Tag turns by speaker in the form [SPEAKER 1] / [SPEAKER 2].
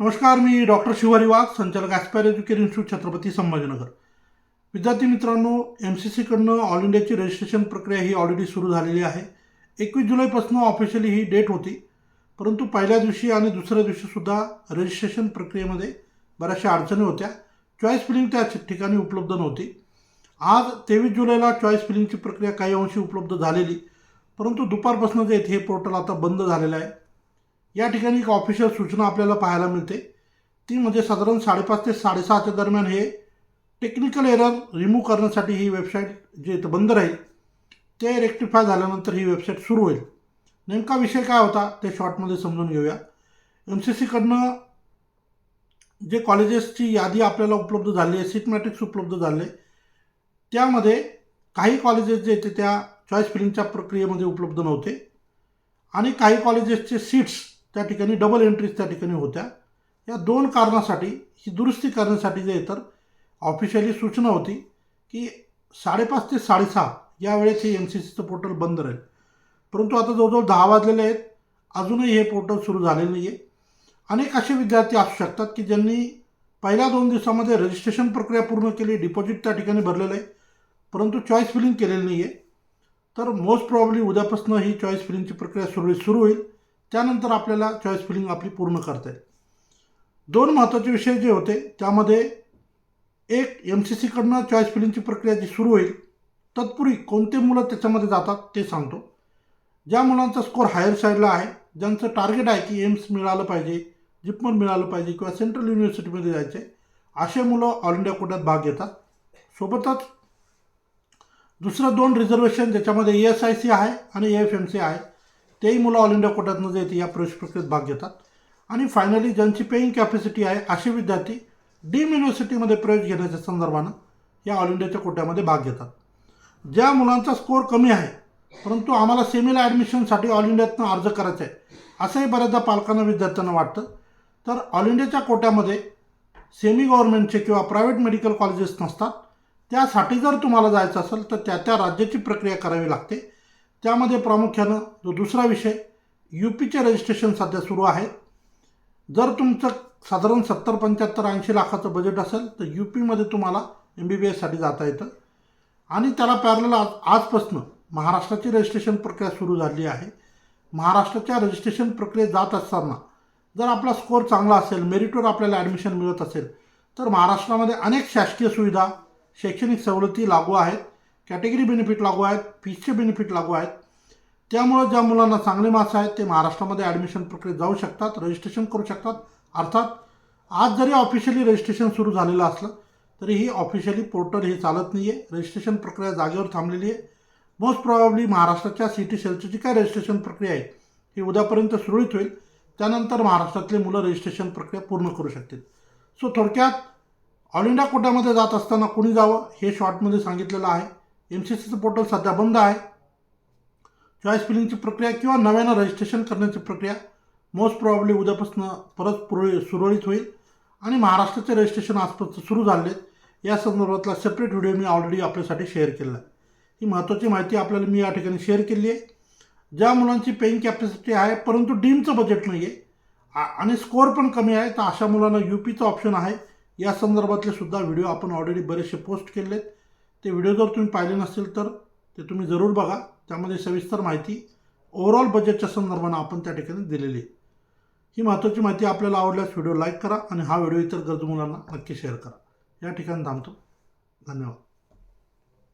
[SPEAKER 1] नमस्कार मी डॉक्टर शिवारी वाघ संचालक aspire education institute Chhatrapati Sambhajinagar. विद्यार्थी मित्रांनो एम सी सीकडनं ऑल इंडियाची रजिस्ट्रेशन प्रक्रिया ही ऑलरेडी सुरू झालेली आहे. एकवीस जुलैपासून ऑफिशियली ही डेट होती. परंतु पहिल्या दिवशी आणि दुसऱ्या दिवशीसुद्धा रजिस्ट्रेशन प्रक्रियेमध्ये बऱ्याचशा अडचणी होत्या. चॉईस फिलिंग त्या ठिकाणी उपलब्ध नव्हती. आज तेवीस जुलैला चॉईस फिलिंगची प्रक्रिया काही अंशी उपलब्ध झालेली. परंतु दुपारपासून जे हे पोर्टल आता बंद झालेलं आहे. या ठिकाणी एक ऑफिशियल सूचना आपल्याला पाहायला मिळते. ती म्हणजे साधारण साडेपाच ते साडेसहाच्या दरम्यान हे टेक्निकल एरर रिमूव्ह करण्यासाठी ही वेबसाईट जे इथं बंद राहील ते रेक्टिफाय झाल्यानंतर ही वेबसाईट सुरू होईल. नेमका विषय काय होता ते शॉर्टमध्ये समजून घेऊया. एम सी सीकडनं जे कॉलेजेसची यादी आपल्याला उपलब्ध झाली आहे सीट मॅट्रिक्स उपलब्ध झाले त्यामध्ये काही कॉलेजेस जे ते त्या चॉईस फिलिंगच्या प्रक्रियेमध्ये उपलब्ध नव्हते. आणि काही कॉलेजेसचे सीट्स त्या ठिकाणी डबल एंट्रीज त्या ठिकाणी होत्या. या दोन कारणासाठी ही दुरुस्ती करण्यासाठी जे तर ऑफिशियली सूचना होती की साडेपाच ते साडेसहा या वेळेस हे एन सी सीचं पोर्टल बंद राहील. परंतु आता जवळजवळ दहा वाजलेले आहेत. अजूनही हे पोर्टल सुरू झालेलं नाही आहे अनेक असे विद्यार्थी असू शकतात की ज्यांनी पहिल्या दोन दिवसामध्ये रजिस्ट्रेशन प्रक्रिया पूर्ण केली डिपॉझिट त्या ठिकाणी भरलेलं आहे परंतु चॉईस फिलिंग केलेलं नाही आहे तर मोस्ट प्रॉब्ली उद्यापासून ही चॉईस फिलिंगची प्रक्रिया सुरळीत सुरू होईल. त्यानंतर आपल्याला चॉईस फिलिंग आपली पूर्ण करता येईल. दोन महत्त्वाचे विषय जे होते त्यामध्ये एक एम सी सीकडनं चॉईस फिलिंगची प्रक्रिया जी सुरू होईल तत्पूर्वी कोणते मुलं त्याच्यामध्ये जातात ते सांगतो. ज्या मुलांचा स्कोर हायर साईडला आहे ज्यांचं टार्गेट आहे की एम्स मिळालं पाहिजे जिपमन मिळालं पाहिजे किंवा सेंट्रल युनिव्हर्सिटीमध्ये जायचे असे मुलं ऑल इंडिया कोट्यात भाग घेतात. सोबतच दुसरं दोन रिझर्वेशन ज्याच्यामध्ये ए एस आय सी आहे आणि ए एफ एम सी आहे. तेही मुलं ऑल इंडिया कोट्यातनं जे येते या प्रवेश प्रक्रियेत भाग घेतात. आणि फायनली ज्यांची पेईंग कॅपॅसिटी आहे असे विद्यार्थी डीम युनिव्हर्सिटीमध्ये प्रवेश घेण्याच्या संदर्भानं या ऑल इंडियाच्या कोट्यामध्ये भाग घेतात. ज्या मुलांचा स्कोअर कमी आहे परंतु आम्हाला सेमीला ॲडमिशनसाठी ऑल इंडियातनं अर्ज करायचा आहे असंही बऱ्याचदा पालकांना विद्यार्थ्यांना वाटतं. तर ऑल इंडियाच्या कोट्यामध्ये सेमी गव्हर्नमेंटचे किंवा प्रायव्हेट मेडिकल कॉलेजेस नसतात. त्यासाठी जर तुम्हाला जायचं असेल तर त्या त्या राज्याची प्रक्रिया करावी लागते. त्यामध्ये प्रामुख्यानं जो दुसरा विषय यू पीचे रजिस्ट्रेशन सध्या सुरू आहे. जर तुमचं साधारण सत्तर पंच्याहत्तर ऐंशी लाखाचं बजेट असेल तर यू पीमध्ये तुम्हाला एम बी बी एससाठी जाता येतं. आणि त्याला पॅरल आज आजपासनं महाराष्ट्राची रजिस्ट्रेशन प्रक्रिया सुरू झाली आहे. महाराष्ट्राच्या रजिस्ट्रेशन प्रक्रियेत जात असताना जर आपला स्कोअर चांगला असेल मेरिटवर आपल्याला ॲडमिशन मिळत असेल तर महाराष्ट्रामध्ये अनेक शासकीय सुविधा शैक्षणिक सवलती लागू आहेत. कॅटेगरी बेनिफिट लागू आहेत फीसचे बेनिफिट लागू आहेत. त्यामुळं ज्या मुलांना चांगले मार्क्स आहेत ते महाराष्ट्रामध्ये ॲडमिशन प्रक्रियेत जाऊ शकतात रजिस्ट्रेशन करू शकतात. अर्थात आज जरी ऑफिशियली रजिस्ट्रेशन सुरू झालेलं असलं तरी ही ऑफिशियली पोर्टल हे चालत नाही आहे रजिस्ट्रेशन प्रक्रिया जागेवर थांबलेली आहे. मोस्ट प्रॉब्ली महाराष्ट्राच्या सिटी सेलची जी काय रजिस्ट्रेशन प्रक्रिया आहे ही उद्यापर्यंत सुरळीत होईल. त्यानंतर महाराष्ट्रातले मुलं रजिस्ट्रेशन प्रक्रिया पूर्ण करू शकतील. सो थोडक्यात ऑल इंडिया कोट्यामध्ये जात असताना कुणी जावं हे शॉर्टमध्ये सांगितलेलं आहे. एम सी सीचं पोर्टल सध्या बंद आहे. चॉईस फिलिंगची प्रक्रिया किंवा नव्यानं रजिस्ट्रेशन करण्याची प्रक्रिया मोस्ट प्रॉब्ली उद्यापासून परत पुरळी सुरळीत होईल. आणि महाराष्ट्राचे रजिस्ट्रेशन आजपासून सुरू झाले या संदर्भातला सेपरेट व्हिडिओ मी ऑलरेडी आपल्यासाठी शेअर केला आहे. ही महत्त्वाची माहिती आपल्याला मी या ठिकाणी शेअर केली आहे. ज्या मुलांची पेईंग कॅपॅसिटी आहे परंतु डीमचं बजेट नाही आहे आणि स्कोअर पण कमी आहे तर अशा मुलांना यू पीचं ऑप्शन आहे. या संदर्भातले सुद्धा व्हिडिओ आपण ऑलरेडी बरेचसे पोस्ट केले आहेत. ते व्हिडिओ जर तुम्ही पाहिले नसतील तर ते तुम्ही जरूर बघा. त्यामध्ये सविस्तर माहिती ओव्हरऑल बजेटच्या संदर्भानं आपण त्या ठिकाणी दिलेली आहे. ही महत्त्वाची माहिती आपल्याला आवडल्यास व्हिडिओ लाईक करा आणि हा व्हिडिओ इतर गरजू मुलांना नक्की शेअर करा. या ठिकाणी थांबतो. धन्यवाद.